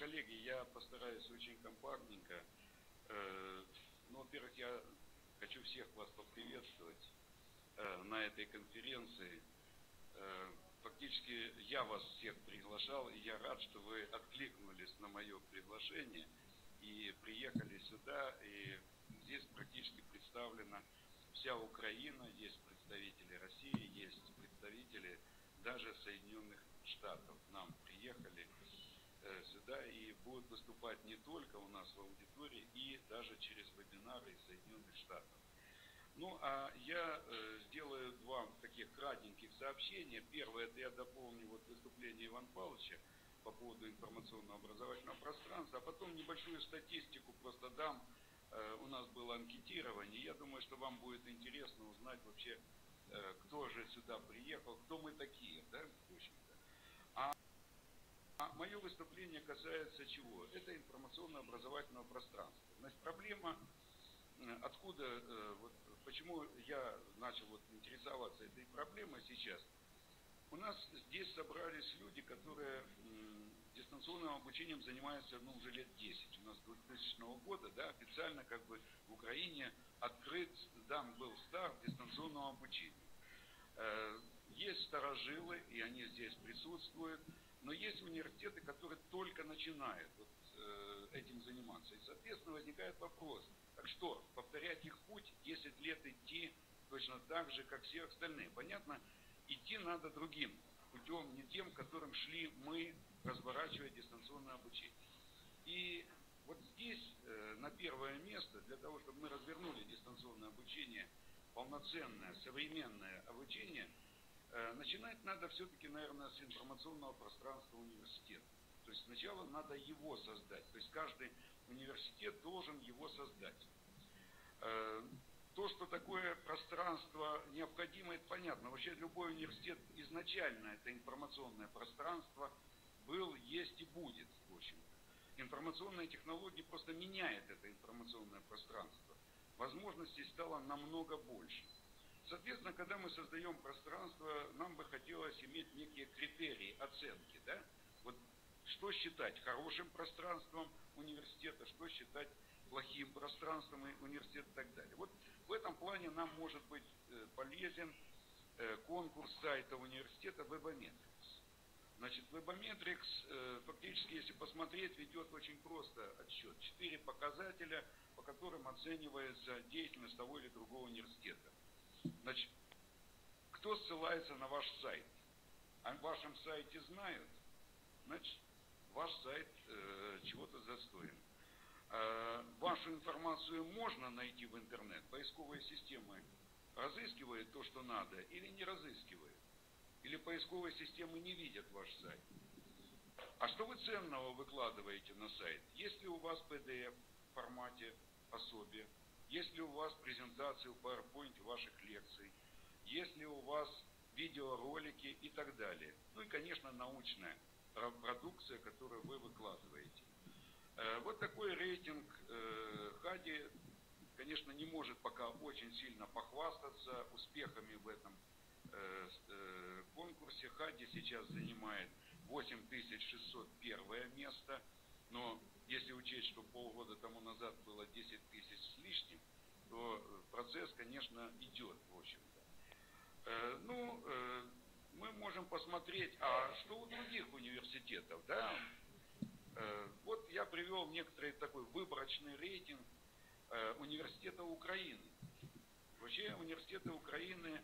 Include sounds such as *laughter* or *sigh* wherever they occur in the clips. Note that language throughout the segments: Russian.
коллеги, я постараюсь очень компактненько. Э, ну, во-первых, я хочу всех вас поприветствовать э, на этой конференции. Э, фактически я вас всех приглашал, и я рад, что вы откликнулись на мое приглашение и приехали сюда, и здесь практически представлена вся Украина, есть представители России, есть представители даже Соединенных Штатов. Нам приехали сюда и будут выступать не только у нас в аудитории, и даже через вебинары из Соединенных Штатов. Ну, а я э, сделаю два таких кратеньких сообщения. Первое, это я дополню вот выступление Ивана Павловича по поводу информационного образовательного пространства, а потом небольшую статистику просто дам. Э, у нас было анкетирование. Я думаю, что вам будет интересно узнать вообще, э, кто же сюда приехал, кто мы такие, да, в общем-то. А мое выступление касается чего? Это информационно-образовательного пространства. Значит, проблема, э, откуда, э, вот, почему я начал вот интересоваться этой проблемой сейчас. У нас здесь собрались люди, которые дистанционным обучением занимаются ну, уже лет 10. У нас с 2000 года да, официально как бы в Украине открыт, дан был старт дистанционного обучения. Э, есть старожилы, и они здесь присутствуют. Но есть университеты, которые только начинают вот, э, этим заниматься. И, соответственно, возникает вопрос, так что, повторять их путь, 10 лет идти точно так же, как все остальные. Понятно, идти надо другим путем, не тем, которым шли мы, разворачивая дистанционное обучение. И вот здесь, э, на первое место, для того, чтобы мы развернули дистанционное обучение, полноценное, современное обучение – начинать надо все-таки, наверное, с информационного пространства университета. То есть сначала надо его создать. То есть каждый университет должен его создать. Э, то, что такое пространство необходимо, это понятно. Вообще любой университет изначально это информационное пространство был, есть и будет, в общем-то. Информационные технологии просто меняют это информационное пространство. Возможностей стало намного больше. Соответственно, когда мы создаем пространство, нам бы хотелось иметь некие критерии оценки. Да? Вот что считать хорошим пространством университета, что считать плохим пространством университета и так далее. Вот в этом плане нам может быть э, полезен э, конкурс сайта университета Webometrics. Значит, Webometrics, э, фактически, если посмотреть, ведет очень просто отсчет. Четыре показателя, по которым оценивается деятельность того или другого университета. Значит, кто ссылается на ваш сайт? О вашем сайте знают? Значит, ваш сайт э, чего-то застоин. Э, вашу информацию можно найти в интернет. Поисковые системы разыскивают то, что надо, или не разыскивают. Или поисковые системы не видят ваш сайт. А что вы ценного выкладываете на сайт? Если у вас PDF в формате пособия, если у вас презентации в PowerPoint ваших лекций, если у вас видеоролики и так далее. Ну и, конечно, научная продукция, которую вы выкладываете. Э, вот такой рейтинг э, Хади, конечно, не может пока очень сильно похвастаться успехами в этом э, конкурсе. Хади сейчас занимает 8601 место, но если учесть, что полгода тому назад было 10 тысяч с лишним, то процесс, конечно, идет, в общем-то. Э, ну, э, мы можем посмотреть, а что у других университетов, да? Э, вот я привел некоторый такой выборочный рейтинг э, университета Украины. Вообще университеты Украины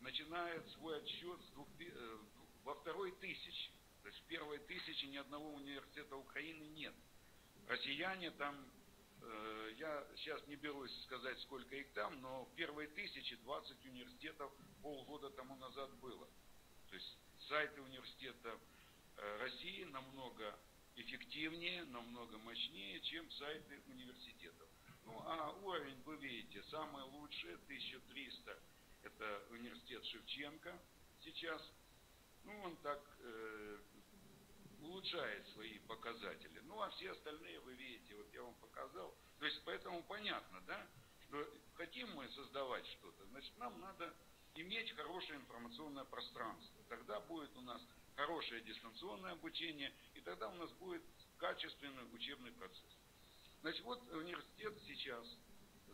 начинают свой отсчет с двух, э, во второй тысячи. То есть в первой тысячи ни одного университета Украины нет. Россияне там, э, я сейчас не берусь сказать, сколько их там, но в первой тысячи 20 университетов полгода тому назад было. То есть сайты университетов э, России намного эффективнее, намного мощнее, чем сайты университетов. Ну, а уровень, вы видите, самый лучший, 1300, это университет Шевченко сейчас. Ну, он так э, улучшает свои показатели. Ну, а все остальные, вы видите, вот я вам показал. То есть, поэтому понятно, да, что хотим мы создавать что-то, значит, нам надо иметь хорошее информационное пространство. Тогда будет у нас хорошее дистанционное обучение, и тогда у нас будет качественный учебный процесс. Значит, вот университет сейчас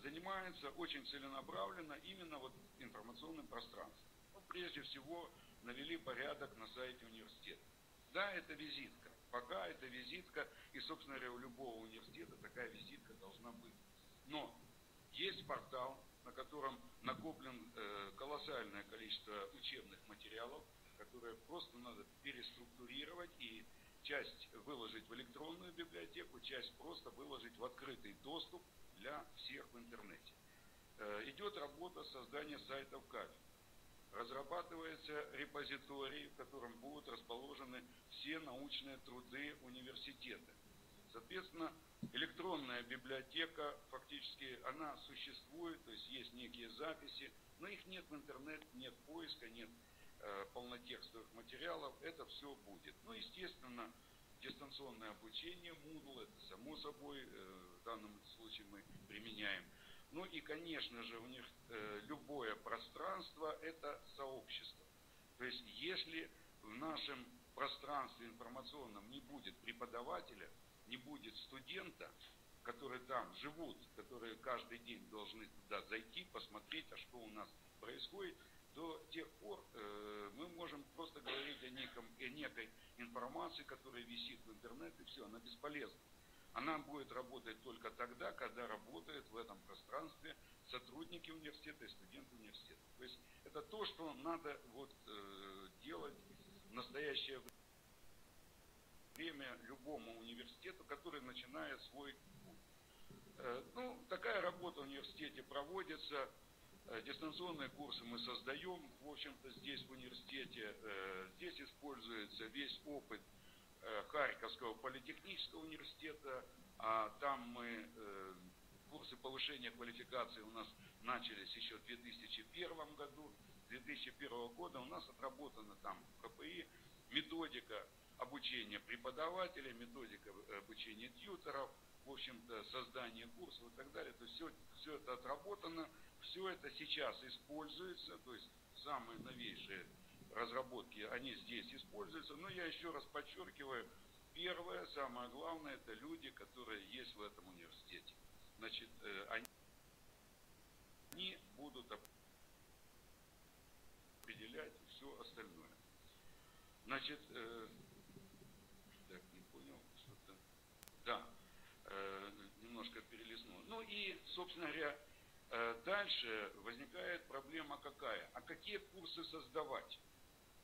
занимается очень целенаправленно именно вот информационным пространством. Вот прежде всего навели порядок на сайте университета. Да, это визитка. Пока это визитка, и, собственно говоря, у любого университета такая визитка должна быть. Но есть портал, на котором накоплен э, колоссальное количество учебных материалов, которые просто надо переструктурировать и часть выложить в электронную библиотеку, часть просто выложить в открытый доступ для всех в интернете. Э, идет работа создания сайтов кафедр. Разрабатывается репозиторий, в котором будут расположены все научные труды университета. Соответственно, электронная библиотека, фактически, она существует, то есть есть некие записи, но их нет в интернет, нет поиска, нет э, полнотекстовых материалов, это все будет. Ну, естественно, дистанционное обучение, Moodle, это само собой, э, в данном случае мы применяем. Ну и, конечно же, у них э, любое пространство – это сообщество. То есть, если в нашем пространстве информационном не будет преподавателя, не будет студента, которые там живут, которые каждый день должны туда зайти, посмотреть, а что у нас происходит, до тех пор э, мы можем просто говорить о, неком, о некой информации, которая висит в интернете, и все, она бесполезна. Она будет работать только тогда, когда работают в этом пространстве сотрудники университета и студенты университета. То есть это то, что надо вот, э, делать в настоящее время любому университету, который начинает свой. Э, ну, такая работа в университете проводится. Э, дистанционные курсы мы создаем, в общем-то, здесь в университете. Э, здесь используется весь опыт Харьковского политехнического университета, а там мы э, курсы повышения квалификации у нас начались еще в 2001 году. С 2001 года у нас отработана там в КПИ методика обучения преподавателей, методика обучения тьютеров, в общем-то, создание курсов и так далее. То есть все, все это отработано, все это сейчас используется, то есть самые новейшие разработки, они здесь используются. Но я еще раз подчеркиваю, первое, самое главное, это люди, которые есть в этом университете. Значит, э, они, они будут определять все остальное. Значит, э, так, не понял, что-то. Да, э, немножко перелистнул. Ну и, собственно говоря, дальше возникает проблема какая? А какие курсы создавать?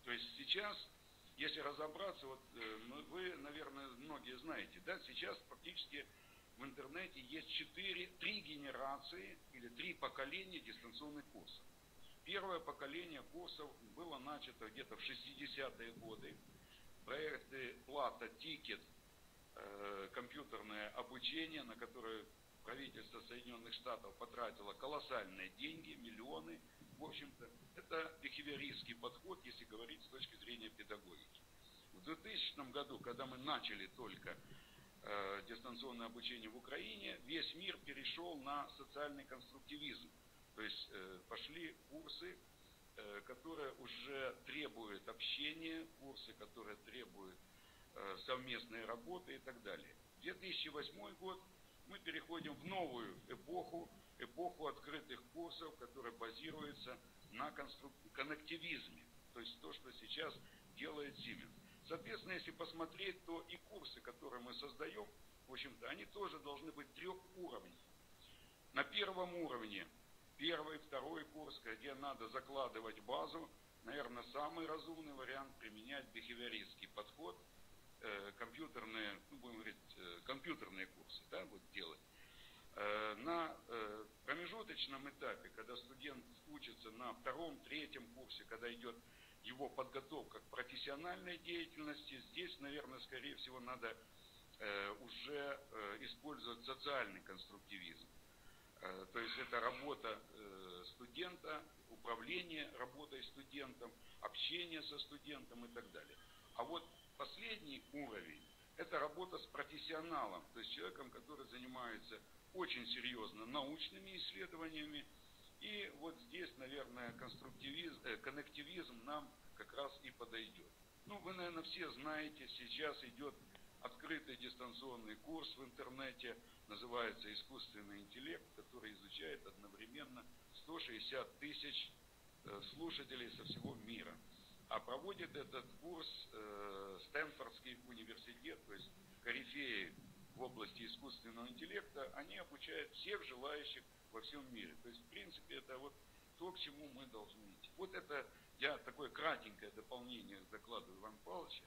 То есть сейчас, если разобраться, вот э, ну, вы, наверное, многие знаете, да, сейчас практически в интернете есть четыре, три генерации или три поколения дистанционных курсов. Первое поколение курсов было начато где-то в 60-е годы. Проекты плата, тикет, э, компьютерное обучение, на которое правительство Соединенных Штатов потратило колоссальные деньги, миллионы – в общем-то, это бихевиористский подход, если говорить с точки зрения педагогики. В 2000 году, когда мы начали только э, дистанционное обучение в Украине, весь мир перешел на социальный конструктивизм. То есть э, пошли курсы, э, которые уже требуют общения, курсы, которые требуют э, совместной работы и так далее. 2008 год мы переходим в новую эпоху, эпоху открытых курсов, которая базируется на коннективизме, то есть то, что сейчас делает Siemens. Соответственно, если посмотреть, то и курсы, которые мы создаем, в общем-то, они тоже должны быть трех уровней. На первом уровне, первый, второй курс, где надо закладывать базу, наверное, самый разумный вариант применять бихевиористский подход, э, компьютерные, ну, будем говорить, э, компьютерные курсы, да, вот делать. Э, на промежуточном этапе, когда студент учится на втором, третьем курсе, когда идет его подготовка к профессиональной деятельности, здесь, наверное, скорее всего, надо уже использовать социальный конструктивизм. То есть это работа студента, управление работой студентом, общение со студентом и так далее. А вот последний уровень – это работа с профессионалом, то есть человеком, который занимается очень серьезно научными исследованиями. И вот здесь, наверное, конструктивизм, э, коннективизм нам как раз и подойдет. Ну, вы, наверное, все знаете, сейчас идет открытый дистанционный курс в интернете, называется «Искусственный интеллект», который изучает одновременно 160 тысяч э, слушателей со всего мира. А проводит этот курс э, Стэнфордский университет, то есть корифеи в области искусственного интеллекта, они обучают всех желающих во всем мире. То есть, в принципе, это вот то, к чему мы должны идти. Вот это я такое кратенькое дополнение к докладу Ивана Павловича.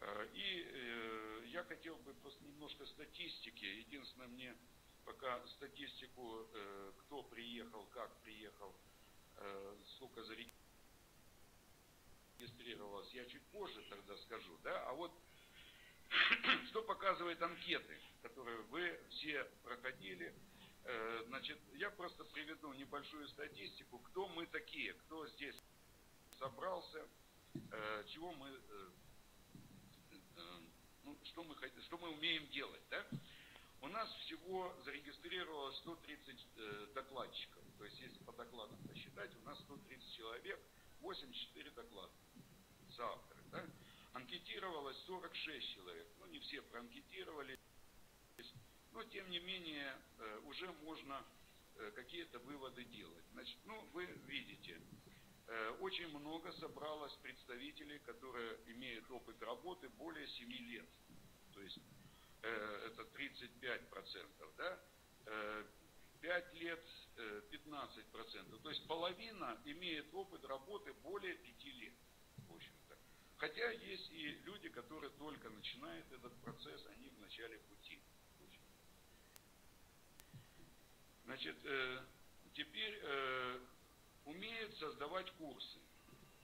Э, и э, я хотел бы просто немножко статистики. Единственное, мне пока статистику, э, кто приехал, как приехал, сколько зарегистрировалось, я чуть позже тогда скажу. Да? А вот *clears throat* что показывают анкеты, которые вы все проходили. Значит, я просто приведу небольшую статистику, кто мы такие, кто здесь собрался, чего мы ну, что, мы, что мы умеем делать. Да? У нас всего зарегистрировалось 130 э, докладчиков. То есть, если по докладам посчитать, у нас 130 человек, 84 доклада соавторы. Да? Анкетировалось 46 человек. Ну, не все проанкетировали. Но, тем не менее, э, уже можно э, какие-то выводы делать. Значит, ну, вы видите, Э, очень много собралось представителей, которые имеют опыт работы более 7 лет. То есть это 35%, да? 5 э, лет 15%. То есть половина имеет опыт работы более 5 лет. Хотя есть и люди, которые только начинают этот процесс, они в начале пути. Значит, теперь умеют создавать курсы.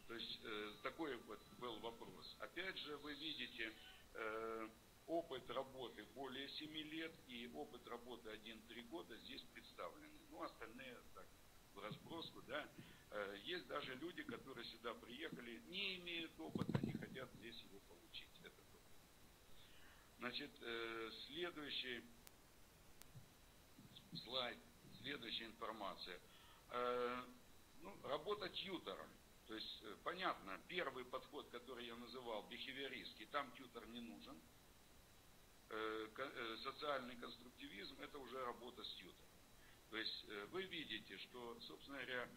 То есть э, такой вот был вопрос. Опять же, вы видите э, опыт работы более 7 лет и опыт работы 1-3 года здесь представлены. Ну, остальные так, в разброску, да. Э, есть даже люди, которые сюда приехали, не имеют опыта, хотят здесь его получить, опыт. Значит, э, следующий слайд, следующая информация. Э, ну, работа тьютором. То есть, э, понятно, первый подход, который я называл, бихевиористский, там тьютор не нужен. Э, э, социальный конструктивизм – это уже работа с тьютором. То есть вы видите, что, собственно говоря,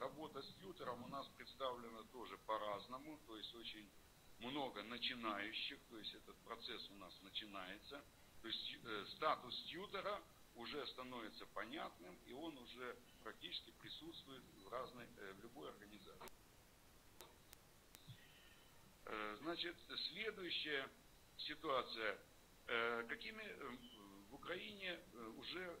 работа с тьютором у нас представлена тоже по-разному, то есть очень много начинающих, то есть этот процесс у нас начинается. То есть статус тьютора уже становится понятным, и он уже практически присутствует в, разной, э, в любой организации. Э, значит, следующая ситуация. Э, какими в Украине уже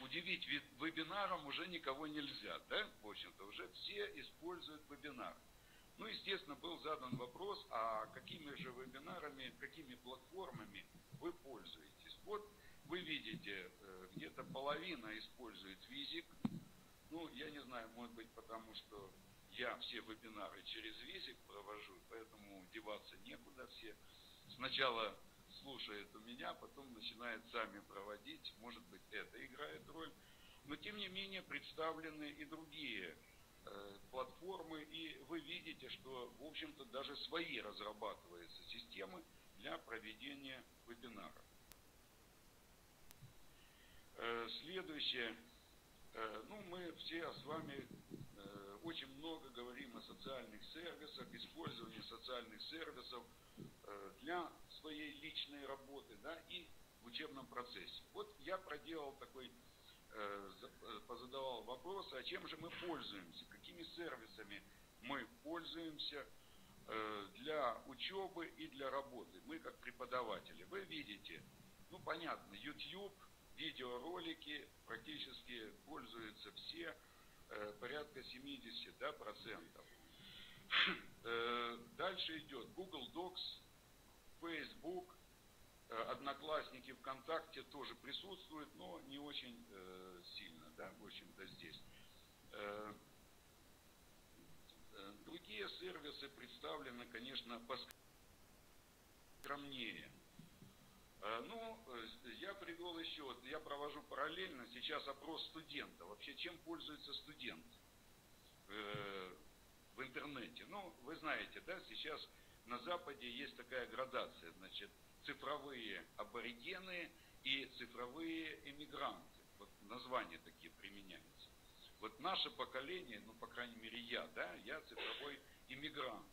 удивить вебинаром уже никого нельзя, да, в общем-то, уже все используют вебинар. Ну, естественно, был задан вопрос, а какими же вебинарами, какими платформами вы пользуетесь? Вот вы видите, э, где-то половина использует визик. Ну, я не знаю, может быть, потому что я все вебинары через визик провожу, поэтому деваться некуда все. Сначала слушают у меня, потом начинают сами проводить. Может быть, это играет роль. Но, тем не менее, представлены и другие э, платформы, и вы видите, что, в общем-то, даже свои разрабатываются системы для проведения вебинаров. Э, следующее. Э, ну, мы все с вами э, очень много говорим о социальных сервисах, использовании социальных сервисов для своей личной работы, да, и в учебном процессе. Вот я проделал такой, позадавал вопросы, а чем же мы пользуемся, какими сервисами мы пользуемся для учебы и для работы. Мы как преподаватели. Вы видите, ну понятно, YouTube – видеоролики практически пользуются все, э, порядка 70 да, процентов. *clears throat* Э, дальше идет Google Docs, Facebook, э, Одноклассники, ВКонтакте тоже присутствуют, но не очень сильно, да, в общем-то здесь. Другие сервисы представлены, конечно, поскромнее. Э, ну, э, я привел еще, вот я провожу параллельно сейчас опрос студента. Вообще, чем пользуется студент э, в интернете? Ну, вы знаете, да, сейчас на Западе есть такая градация, значит, цифровые аборигены и цифровые эмигранты. Вот названия такие применяются. Вот наше поколение, ну, по крайней мере, я, да, я цифровой иммигрант.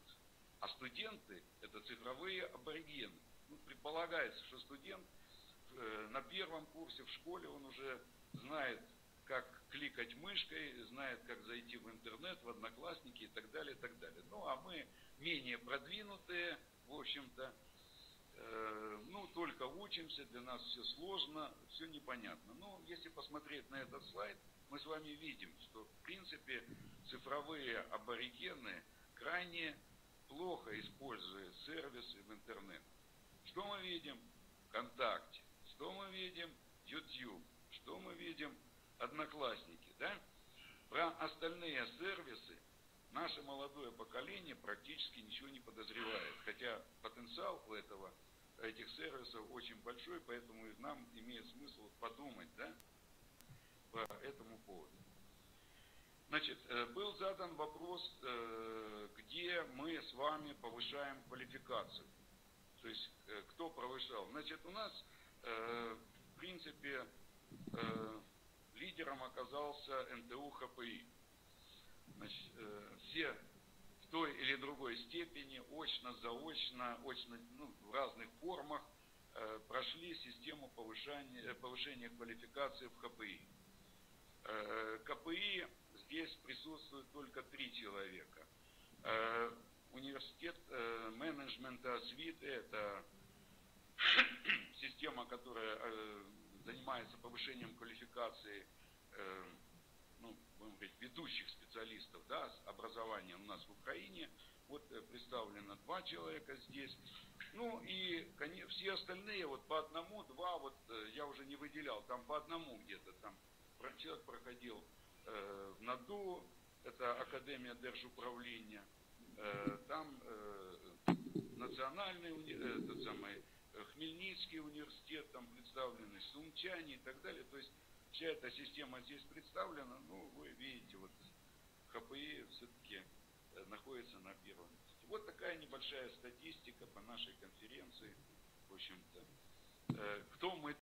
А студенты – это цифровые аборигены. Ну, предполагается, что студент э, на первом курсе в школе, он уже знает, как кликать мышкой, знает, как зайти в интернет, в одноклассники и так далее, и так далее. Ну, а мы менее продвинутые, в общем-то, э, ну, только учимся, для нас все сложно, все непонятно. Но если посмотреть на этот слайд, мы с вами видим, что, в принципе, цифровые аборигены крайне плохо используют сервисы в интернет. Что мы видим? ВКонтакте. Что мы видим? YouTube. Что мы видим? Одноклассники. Да? Про остальные сервисы наше молодое поколение практически ничего не подозревает. Хотя потенциал у этого, этих сервисов очень большой, поэтому нам имеет смысл подумать да, по этому поводу. Значит, э, был задан вопрос, э, где мы с вами повышаем квалификацию. То есть, э, кто повышал. Значит, у нас, в принципе, лидером оказался НТУ ХПИ. Значит, все в той или другой степени, очно, заочно, очно, ну, в разных формах прошли систему повышения, повышения квалификации в ХПИ. КПИ здесь присутствует только три человека. Э, университет э, менеджмента СВИТ – это *coughs* система, которая э, занимается повышением квалификации ну, будем говорить, ведущих специалистов да, с образованием у нас в Украине. Вот представлено два человека здесь. Ну и все остальные вот по одному, два, вот я уже не выделял, там по одному где-то, там человек проходил Э, в НАДУ, это Академия Держуправления, э, там э, национальный этот самый, Хмельницкий университет, там представлены сумчане и так далее. То есть вся эта система здесь представлена, ну, вы видите, вот ХПИ все-таки находится на первом месте. Вот такая небольшая статистика по нашей конференции. В общем-то, кто мы